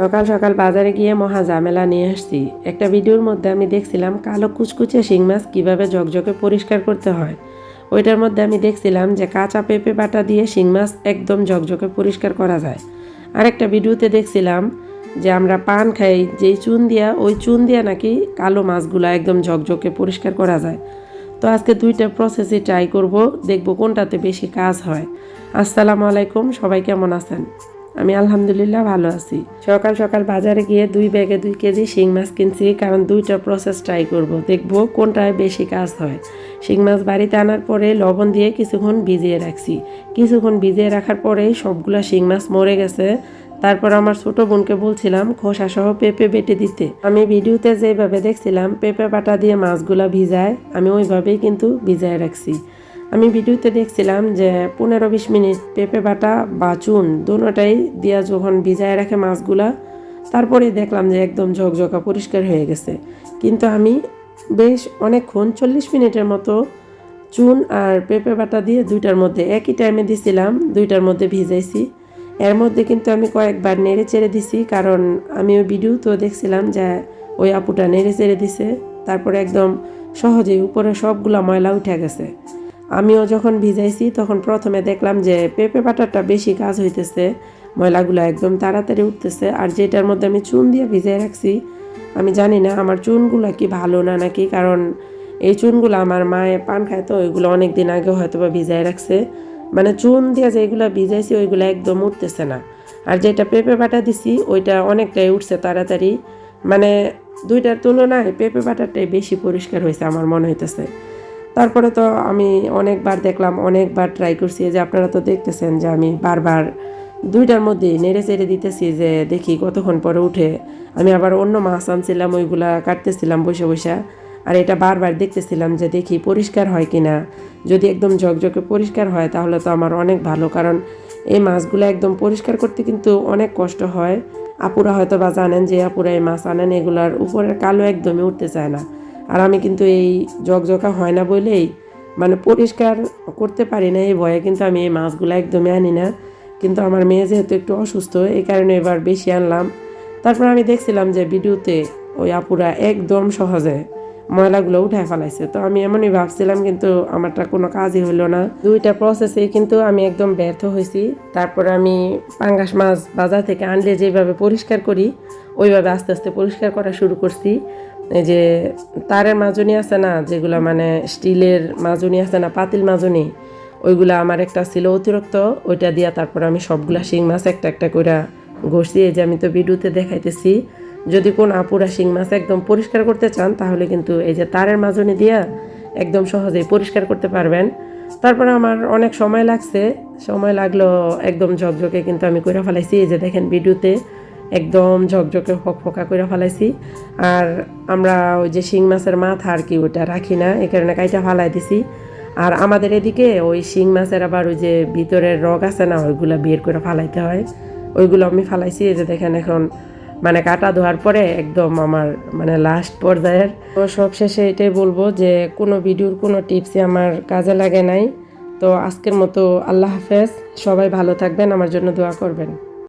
সকাল সকাল বাজারে গিয়ে মহা ঝামেলা নিয়ে আসছি। একটা ভিডিওর মধ্যে আমি দেখছিলাম কালো কুচকুচে শিং মাছ কীভাবে ঝকঝকে পরিষ্কার করতে হয়। ওইটার মধ্যে আমি দেখছিলাম যে কাঁচা পেঁপে বাটা দিয়ে শিং মাছ একদম ঝকঝকে পরিষ্কার করা যায়। আরেকটা ভিডিওতে দেখছিলাম যে আমরা পান খাই, যেই চুন দিয়া, ওই চুন দিয়া নাকি কালো মাছগুলো একদম ঝকঝকে পরিষ্কার করা যায়। তো আজকে দুইটা প্রসেসে ট্রাই করব, দেখব কোনটাতে বেশি কাজ হয়। আসসালামু আলাইকুম, সবাই কেমন আছেন? আমি আলহামদুলিল্লাহ ভালো আছি। সকাল সকাল বাজারে গিয়ে দুই ব্যাগে দুই কেজি শিং মাছ কিনছি, কারণ দুইটা প্রসেস ট্রাই করব। দেখব কোনটায় বেশি কাজ হয়। শিং মাছ বাড়িতে আনার পরে লবণ দিয়ে কিছুক্ষণ ভিজিয়ে রাখছি। কিছুক্ষণ ভিজিয়ে রাখার পরে সবগুলা শিং মাছ মরে গেছে। তারপর আমার ছোট বোনকে বলছিলাম খোসা সহ পেঁপে বেটে দিতে। আমি ভিডিওতে যেভাবে দেখছিলাম, পেঁপে বাটা দিয়ে মাছগুলা ভিজায়, আমি ওইভাবেই কিন্তু ভিজায় রাখছি। আমি ভিডিওতে দেখছিলাম যে পনেরো বিশ মিনিট পেঁপে বাটা বা চুন দুটোটাই দিয়া যখন ভিজায় রাখে মাছগুলা, তারপরে দেখলাম যে একদম ঝকঝকা পরিষ্কার হয়ে গেছে। কিন্তু আমি বেশ অনেকক্ষণ চল্লিশ মিনিটের মতো চুন আর পেঁপে বাটা দিয়ে দুইটার মধ্যে একই টাইমে দিছিলাম, দুইটার মধ্যে ভিজাইছি। এর মধ্যে কিন্তু আমি কয়েকবার নেড়ে চেড়ে দিছি, কারণ আমি ওই ভিডিও তো দেখছিলাম যে ওই আপুটা নেড়ে চেড়ে দিছে, তারপরে একদম সহজেই উপরে সবগুলা ময়লা উঠে গেছে। আমিও যখন ভিজাইছি, তখন প্রথমে দেখলাম যে পেঁপে বাটারটা বেশি কাজ হইতেছে। ময়লাগুলো একদম তাড়াতাড়ি উঠতেছে আর যেটার মধ্যে আমি চুন দিয়ে ভিজাই রাখছি, আমি জানি না আমার চুনগুলো কি ভালো না নাকি, কারণ এই চুনগুলো আমার মায়ে পান খায় তো, ওইগুলো অনেক দিন আগে হয়তো বা ভিজাই রাখছে। মানে চুন দিয়ে যেগুলো ভিজাইছি, ওইগুলো একদম উঠতেছে না। আর যেটা পেঁপে বাটা দিছি, ওইটা অনেকটাই উঠছে তাড়াতাড়ি। মানে দুইটার তুলনায় পেঁপে বাটারটাই বেশি পরিষ্কার হয়েছে আমার মনে হইতেছে। তারপরে তো আমি অনেকবার দেখলাম, অনেকবার ট্রাই করছি যে আপনারা তো দেখতেছেন যে আমি বারবার দুইটার মধ্যে নেড়ে চেড়ে দিতেছি যে দেখি কতক্ষণ পরে উঠে। আমি আবার অন্য মাছ আনছিলাম, ওইগুলা কাটতেছিলাম বসে বসে। আর এটা বারবার দেখতেছিলাম যে দেখি পরিষ্কার হয় কি না যদি একদম ঝকঝকে পরিষ্কার হয় তাহলে তো আমার অনেক ভালো, কারণ এই মাছগুলো একদম পরিষ্কার করতে কিন্তু অনেক কষ্ট হয়। আপুরা হয়তো বা জানেন যে আপুরা এই মাছ আনেন, এগুলার উপরের কালো একদমই উঠতে চায় না। আর আমি কিন্তু এই জকজকা হয় না বলেই মানে পরিষ্কার করতে পারি না এই ভয়ে কিন্তু আমি এই মাছগুলো একদমই আনি না। কিন্তু আমার মেয়ে যেহেতু একটু অসুস্থ, এই কারণে এবার বেশি আনলাম। তারপর আমি দেখছিলাম যে ভিডিওতে ওই আপুরা একদম সহজে ময়লাগুলো উঠায় ফেলাইছে। তো আমি এমনই ভাবছিলাম, কিন্তু আমারটা কোনো কাজই হলো না। দুইটা প্রসেসে কিন্তু আমি একদম ব্যর্থ হয়েছি। তারপর আমি পাঙ্গাস মাছ বাজার থেকে আনলে যেভাবে পরিষ্কার করি, ওইভাবে আস্তে আস্তে পরিষ্কার করা শুরু করছি। এই যে তারের মাজনি আছে না, যেগুলো মানে স্টিলের মাজনি আছে না, পাতিল মাজনি, ওইগুলা আমার একটা ছিল অতিরিক্ত, ওইটা দিয়া তারপর আমি সবগুলা শিং মাছ একটা একটা করে ঘষছি। এই যে আমি তো ভিডিওতে দেখাইতেছি, যদি কোন আপুরা শিং মাছ একদম পরিষ্কার করতে চান, তাহলে কিন্তু এই যে তারের মাজনি দিয়া একদম সহজেই পরিষ্কার করতে পারবেন। তারপর আমার অনেক সময় লাগছে, সময় লাগল একদম ঝকঝকে কিন্তু আমি করে ফেলাইছি। এই যে দেখেন ভিডিওতে একদম ঝকঝকে ফকফকা করে ফেলাইছি। আর আমরা ওই যে শিং মাছের মাথা আর কি ওটা রাখি না, এই কারণে কাইটা ফালাই দিছি। আর আমাদের এদিকে ওই শিং মাছের আবার ওই যে ভিতরের রগ আছে না, ওইগুলো বের করে ফালাইতে হয়। ওইগুলো আমি ফালাইছি, এই যে দেখেন এখন মানে কাটা ধোয়ার পরে একদম আমার মানে লাস্ট পর্যায়ের। তো সব শেষে এটাই বলব যে কোনো ভিডিওর কোনো টিপসই আমার কাজে লাগে নাই। তো আজকের মতো আল্লাহ হাফেজ, সবাই ভালো থাকবেন, আমার জন্য দোয়া করবেন।